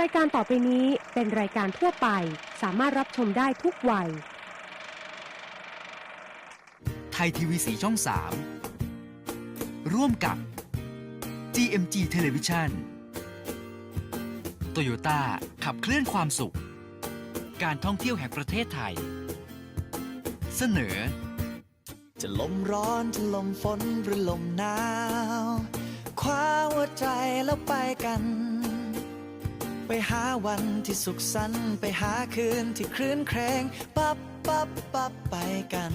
รายการต่อไปนี้เป็นรายการทั่วไป สามารถรับชมได้ทุกวัย ไทยทีวีสีช่อง 3 ร่วมกับ GMG Television Toyota ขับเคลื่อนความสุข การท่องเที่ยวแห่งประเทศไทย เสนอ จะลมร้อนจะลมฝนหรือลมหนาว คว้าหัวใจแล้วไปกัน ไปหาวันที่สุขสันต์ไปหาคืนที่คลื่นเครง ปับปับปับไปกัน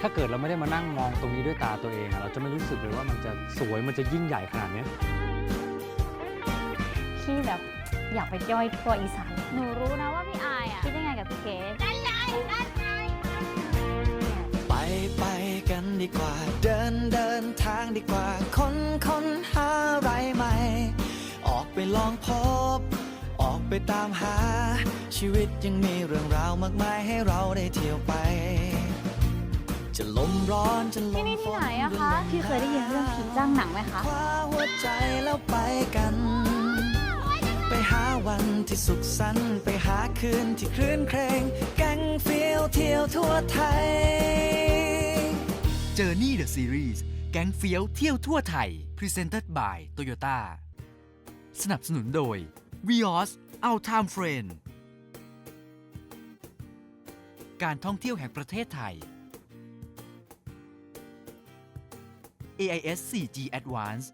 ถ้าเกิดเราไม่ได้มานั่งมองตรงนี้ด้วยตาตัวเองอะเราจะไม่รู้สึกเลยว่ามันจะสวยมันจะยิ่งใหญ่ขนาดเนี้ยพี่แบบอยากไปย่อยทั่วอีสาน หนูรู้นะว่าพี่อายอะคิดยังไงกับพี่เก๋ไปไปกันดีกว่า เดินเดินทางดีกว่าค้นค้น ลองพบ ออกไปตามหา ชีวิตยังมีเรื่องราวมากมายให้เราได้เที่ยวไป จะลมร้อนจะลที่มนี่ฝที่นไหนอะคะพี่เคยได้ยินเรื่องผีจ้างหนังไหมคะ คว้าหัวใจแล้วไปกัน ไปหาวันที่สุขสันต์ไปหาคืนที่คลื่นเครงแก๊งเฟียวเที่ยวทั่วไทย Journey the Series แก๊งเฟี้ยวเที่ยวทั่วไทย Presented by Toyota สนับสนุนโดย Vios OutTimeFriend, การท่องเที่ยวแห่งประเทศไทย AIS 4G Advance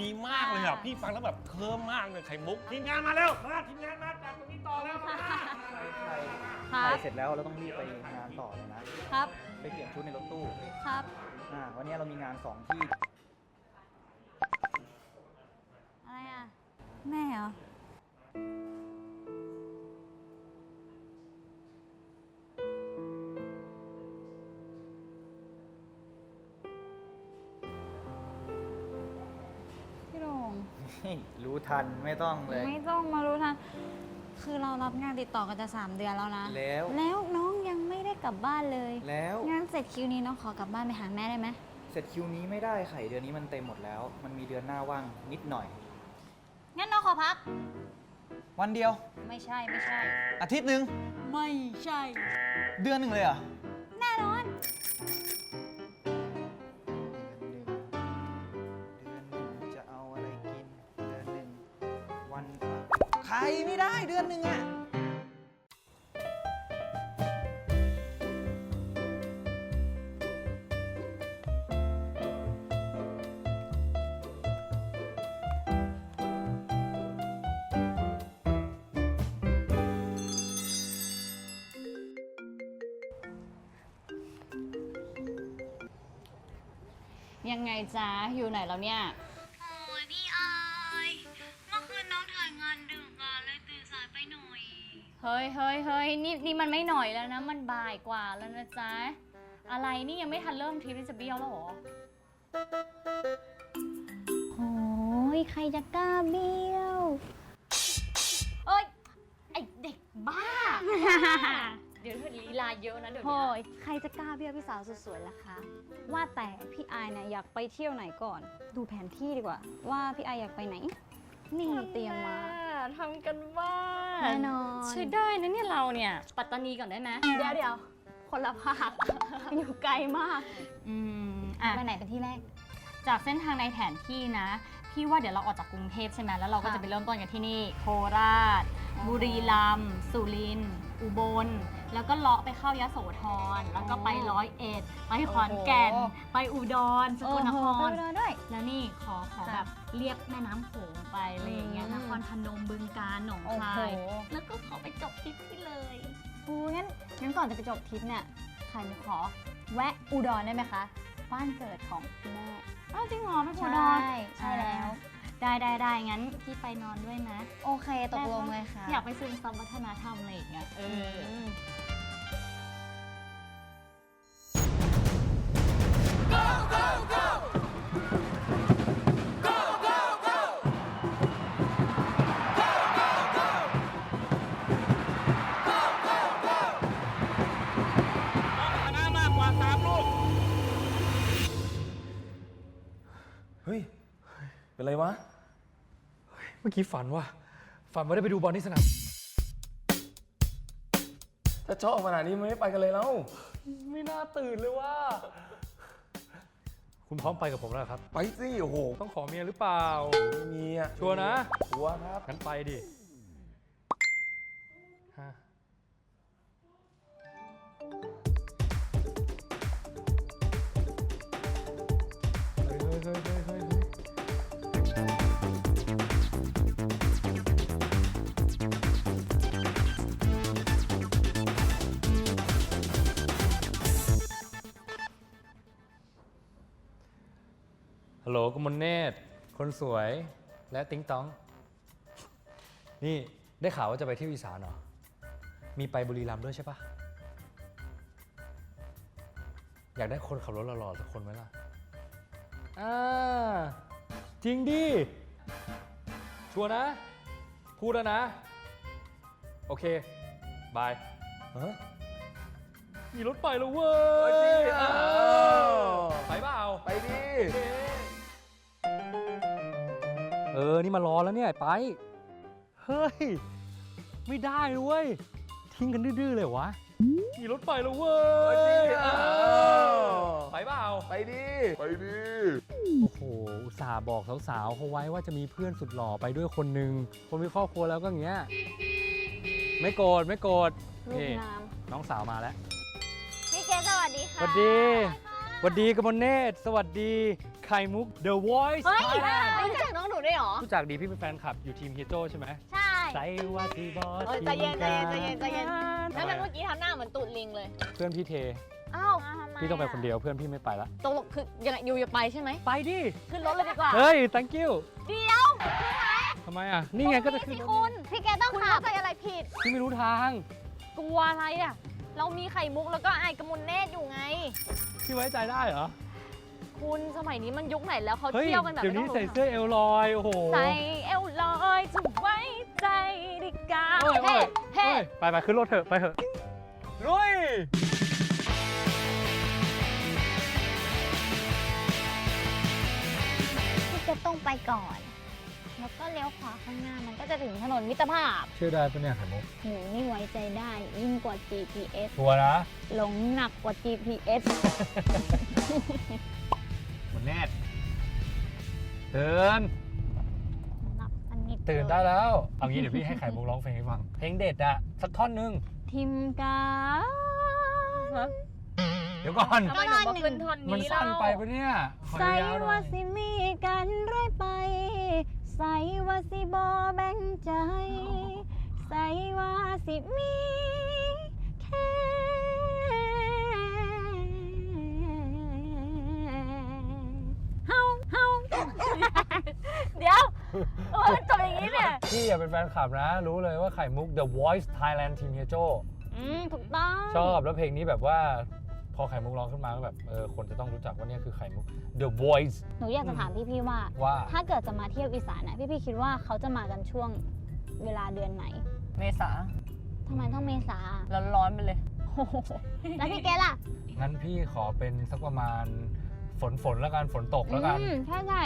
ดีมากเลยอะ พี่ฟังแล้วแบบเคลิ้มมากเลยไข่มุก ทีมงานมาแล้วมาทีมงานมาจับตรงนี้ต่อแล้วมาครัถ่ายบเสร็จแล้วเราต้องรีบไปงานต่อเลยนะ ครับ ไปเปลี่ยนชุดในรถตู้ ครับ อ่า วันนี้เรามีงานสองที่ อะไรอะ แม่เหรอ รู้ทันไม่ต้องเลย ไม่ต้องมารู้ทันคือเรารับงานติดต่อกันจะสามเดือนแล้วนะ แล้ว แล้วน้องยังไม่ได้กลับบ้านเลยแล้วงานเสร็จคิวนี้น้องขอกลับบ้านไปหาแม่ได้ไหมเสร็จคิวนี้ไม่ได้ไข่เดือนนี้มันเต็มหมดแล้ว มันมีเดือนหน้าว่างนิดหน่อย งั้นน้องขอพัก วันเดียว ไม่ใช่ไม่ใช่ อาทิตย์หนึ่งไม่ใช่ เดือนหนึ่งเลยเหรอ แน่นอน ใครไม่ได้เดือนหนึ่งอะยังไงจ๊ะอยู่ไหนแล้วเนี่ย ฮ้ยเฮ้ยเฮ้ยนี่นี่มันไม่หน่อยแล้วนะ มันบ่ายกว่าแล้วนะจ๊ะ อะไรนี่ยังไม่ทันเริ่มทริปนี่จะเบี้ยวแล้วเหรอโอ้ยใครจะกล้าเบี้ยว เอ้ย ไอเด็กบ้า เดี๋ยวเธอลีลาเยอะนะเดี๋ยวโอ้นี้ยใครจะกล้าเบี้ยวพี่สาวสุดสวยล่ะคะ ว่าแต่พี่อายเนี่ยอยากไปเที่ยวไหนก่อน ดูแผนที่ดีกว่า ว่าพี่อายอยากไปไหน นี่เตรียมมา ทำกันบ้านแน่นอน ใช้ได้นะเนี่ยเราเนี่ย ปัตตานีก่อนได้ไหมเดี๋ยวเดี๋ยวคนละภาค อยู่ไกลมากอืมอะ ไปไหนเป็นที่แรก จากเส้นทางในแผนที่นะ พี่ว่าเดี๋ยวเราออกจากกรุงเทพใช่ไหมแล้วเราก็ค่ะ จะไปเริ่มต้นกันที่นี่ โคราชอ๋อ บุรีรัมย์สุรินทร์อุบล แล้วก็เลาะไปเข้ายโสธรแล้วก็ไปร้อยเอ็ดไปขอนแก่นไปอุดรสกลนคโอ้โหรไปอุดรด้วย แล้วนี่ขอขอค่ะแบบเรียบแม่น้ำโขงไปอะไรอย่างเงี้ยอืม นครพนมบึงกาฬหนองโอ้คาโหยแล้วก็ขอไปจบทริปที่เลยอูงั้นงั้นก่อนจะไปจบทริปเนี่ยใครข่มุกขอแวะอุดรได้ไหมคะ บ้านเกิดของคุณแม่อ้าวจริงเหรอไม่ใช่พูดดอนใช่แล้ว ได้ได้ได้งั้นพี่ไปนอนด้วยนะโอเคตกลงเลยค่ะ อยากไปซึมซับวัฒนธรรมอะไรอย่างเงี้ยเออช มื่อกี้ฝันว่า ฝันว่าได้ไปดูบอลที่สนามถ้าชอบขนาดนี้มันไม่ไปกันเลยแล้ว ไม่น่าตื่นเลยว่า คุณพร้อมไปกับผมแล้วเหรอครับ ไปสิโอ้โหต้องขอเมียหรือเปล่า ไม่มีอะชัวร์นะ ชัวร์ครับงั้นไปดิ ฮัลโหลกุมลเนตร คนสวยและติ๊งต้อง นี่ได้ข่าวว่าจะไปเที่ยวอีสานเหรอ มีไปบุรีรัมย์ด้วยใช่ปะอยากได้คนขับรถหล่อๆสักคนไหมล่ะ อ่า จริงดิ ชัวร์นะ พูดแล้วนะ โอเค บายฮะมีรถไปแล้วเว้ไปสิยอ้าวไปเปล่า ไปดิเอ อนี่มารอแล้วเนี่ยไป เฮ้ย ไม่ได้นะเว้ย ทิ้งกันดื้อๆเลยวะมีรถไปแล้วเว้ไปดิยอ้าวไปเปล่า ไปดิ ไปดิ โอ้โห อุตส่าห์บอกสาวๆเขาไว้ว่าจะมีเพื่อนสุดหล่อไปด้วยคนหนึ่งคนมีครอบครัวแล้วก็อย่างเงี้ย ไม่โกรธไม่โกรธลูกนี่งามน้องสาวมาแล้วพี่เกสวัสดีสค่ะวัสดีสวัสดีกมลเนตรสวัสดี ไข่มุก The Voice เฮ้ย Thailand รู้จักน้องหนูด้วยเหรอ รู้จักดีพี่เป็นแฟนคลับอยู่ทีมฮีโร่ใช่ไหมใช่ใส่ว่าทีบอสเอ้ยใจเย็นใจเย็นใจเย็นใจเย็นทำแล้วไมมันเมื่อกี้ทำหน้าเหมือนตูดลิงเลย เพื่อนพี่เท อ้าวพี่ต้องไปคนเดียวเพื่อนพี่ไม่ไปละ ตกลงคือยังไงยูจะไปใช่ไหม ไปดิ ขึ้นรถเลยดีกว่า เฮ้ย thank you เดี๋ยวทำไมอะ นี่ไงก็จะขึ้นสิรถคุณ พี่เกต้องคุณขับเข้าใจอะไรผิด พี่ไม่รู้ทาง กลัวอะไรอะ เรามีไข่มุกแล้วก็ไอ้กระมุนเนตรอยู่ไง พี่ไว้ใจได้เหรอ คุณสมัยนี้มันยุคไหนแล้วเขาเฮ้ยเที่ยวกันแบบเดี๋ยวนี้ไม่ต้ใส่งรู้เสื้อเอลลอยโอ้โหใส่เอวลอยจะไว้ใจดีกาโอ้ยโอ้เฮ้ยเฮ้โอ้ยไปไปขึ้นรถเถอะไปเถอะลุยพี่เกต้องไปก่อน แล้วก็เลี้ยวขวาข้างหน้ามันก็จะถึงถนนมิตรภาพเชื่อได้ปะเนี่ยไข่มุกหนูนี่ไว้ใจได้ยิ่งกว่า GPS ชัวร์นะ หลงหนักกว่า GPS หมดแน่ตื่นหนักอันนี้ตื่นได้แล้ว เอางี้เดี๋ยวพี่ให้ไข่มุกร้องเพลงให้ฟัง เพลงเด็ดอะสักท่อนหนึง ทิมกาเดี๋ยวก่อน ทำไมหนูมาขึ้นทอนมันนี้สั้นเล่าไปปะเนี่ย ขอใส่ยาวๆหน่ว่าอยสิมีกันเรื่อยไป ใส่ว่าสิบอแบ่งใจ ใส่ว่าสิมี พี่อะเป็นแฟนคลับนะ รู้เลยว่าไข่มุก The Voice Thailand Team h e j o อืมถูกต้อง ชอบแล้วเพลงนี้แบบว่า พอไข่มุกร้องขึ้นมาก็แบบเออคนจะต้องรู้จักว่าเนี่ยคือไข่มุก The Voice หนูอยากจะถามพี่ๆว่า ว่า ถ้าเกิดจะมาเที่ยวอีสานนะพี่ๆคิดว่าเขาจะมากันช่วงเวลาเดือนไหนเมษาทำไมต้องเมษา ร้อนๆไปเลย แล้วพี่เกล่ะงั้นพี่ขอเป็นสักประมาณฝนฝนแล้วกันฝนตกแล้วกันอืมใช่ใช่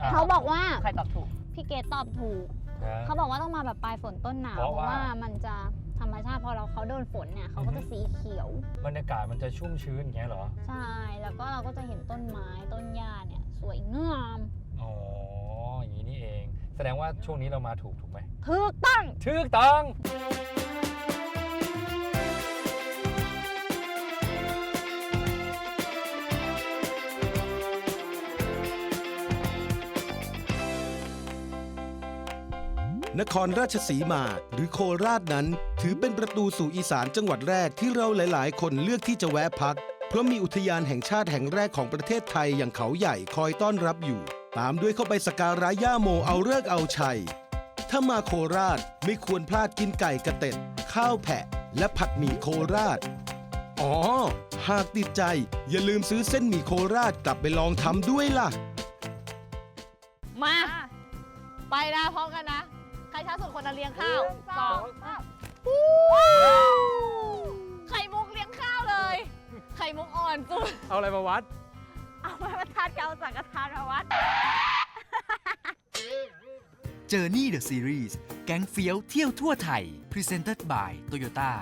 อะ เขาบอกว่า ใครตอบถูก พี่เกตตอบถูก นะ เขาบอกว่าต้องมาแบบปลายฝนต้นหนาวเพเพราะราะว่า ว่ามันจะธรรมชาติพอเราเขาโดนฝนเนี่ยเขาก็จะสีเขียว บรรยากาศมันจะชุ่มชื้นอย่างเงี้ยเหรอ ใช่ แล้วก็เราก็จะเห็นต้นไม้ต้นหญ้าเนี่ย สวยงามอ๋อ อย่างนี้นี่เอง แสดงว่าช่วงนี้เรามาถูกถูกไหมถูกต้อง ถูกต้อง นครราชสีมา หรือโคราชนั้น ถือเป็นประตูสู่อีสานจังหวัดแรกที่เราหลาย ๆ คนเลือกที่จะแวะพัก เพราะมีอุทยานแห่งชาติแห่งแรกของประเทศไทยอย่างเขาใหญ่คอยต้อนรับอยู่ ตามด้วยเข้าไปสกการะย่าโมเอาเลิกเอาชัย ถ้ามาโคราชไม่ควรพลาดกินไก่กระเต็ด ข้าวแผะ และผัดหมี่โคราช อ๋อ หากติดใจ อย่าลืมซื้อเส้นหมี่โคราชกลับไปลองทำด้วยล่ะ มา ไปนะพร้อมกันนะ ใครช้าสุดคนนั้นเลี้ยงข้าวสองไข่มุกเลี้ยงข้าวเลย ไข่มุกอ่อนสุด เอาอะไรมาวัด เอาไม้บรรทัดกับเอาสังกทานมาวัด Journey the Series แก๊งเฟี้ยวเที่ยวทั่วไทย Presented by Toyota